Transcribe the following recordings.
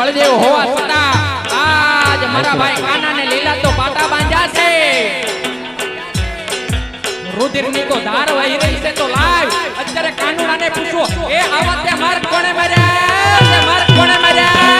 બળદેવ હોવા છતાં આજ મારા ભાઈ કાના ને લીલા તો પાટા બાંધ્યા છે. રુધિરની તો ધાર વહી રહી છે તો લાવ અત્યારે કાનુડા ને પૂછો, એ આવા તે માર કોણે માર્યા? માર કોણે માર્યા?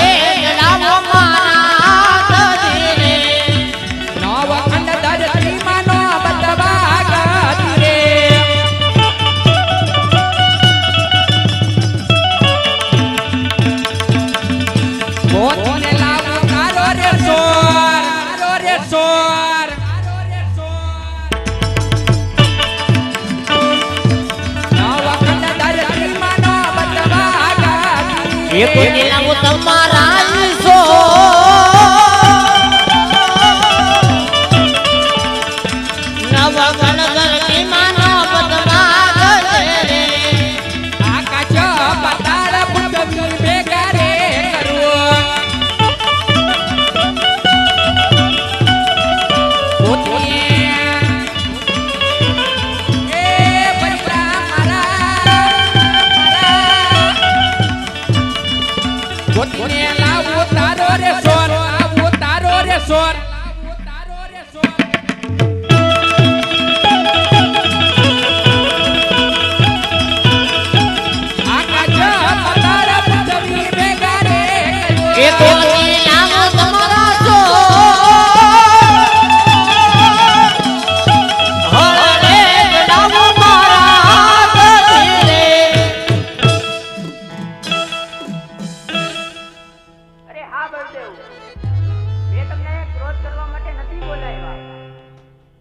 એ તો ગેલા તમારા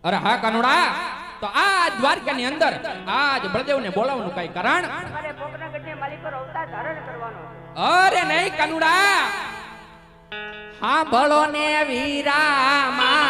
અરે હા કનોડા. તો આ દ્વારકા ની અંદર આજ બળદેવ ને બોલાવવાનું કઈ કારણ? અરે નહીં કનુડા. હા ભળો ને વીરા માં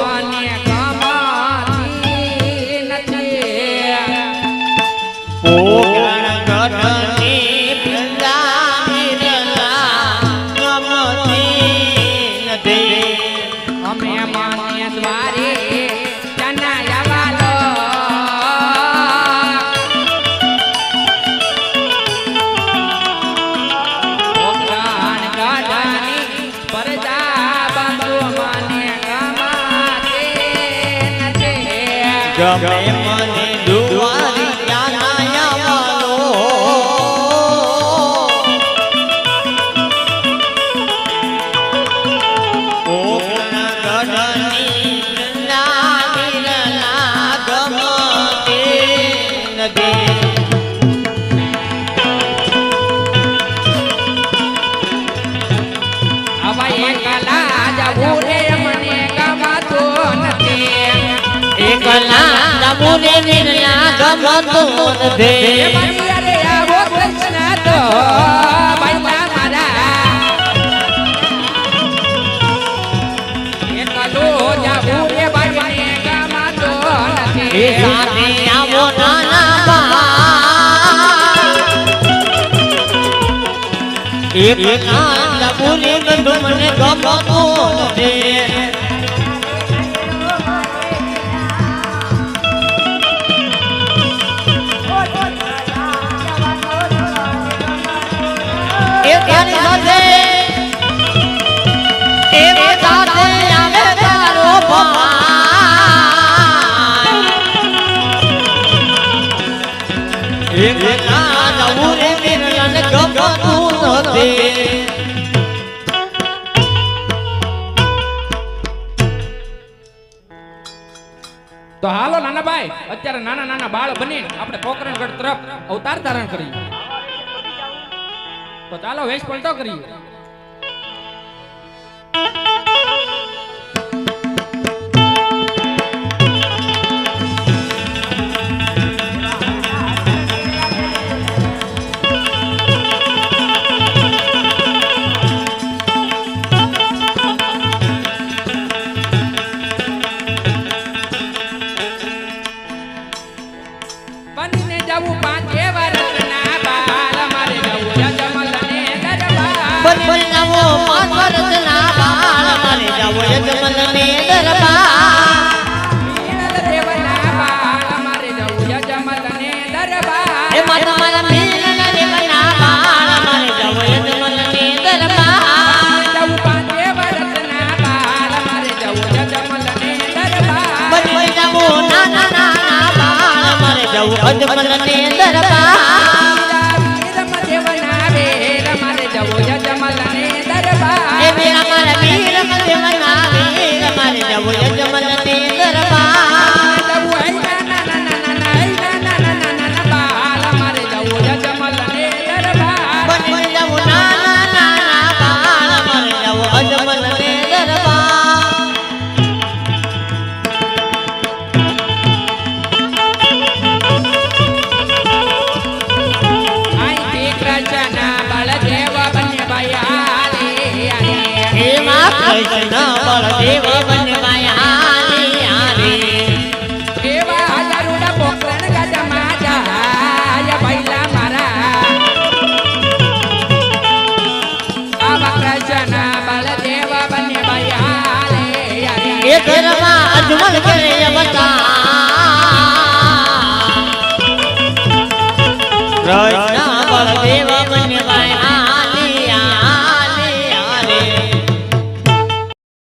Come in. મુને વિનયા ગમતો દે મારી આવો કૃષ્ણ તો બાઈલા મારા એ કાલો જાવું રે બાઈ ગમતો નથી એ સાથે આવો નાના બા એક નાન જબુલે ગમતો દે તો હાલો નાના ભાઈ અત્યારે નાના નાના બાળ બની આપણે પોકરણગઢ તરફ અવતાર ધારણ કરી તો ચાલો વેશ પલટો કરીએ. અજમલ ને દરબાર. દેવના વેર મારે જવું અજમલ ને દરબાર એ મેરા મારા વીર મદેવના વીર મારે જવું અજમલ કૃષ્ણ બળદેવ બનવાયા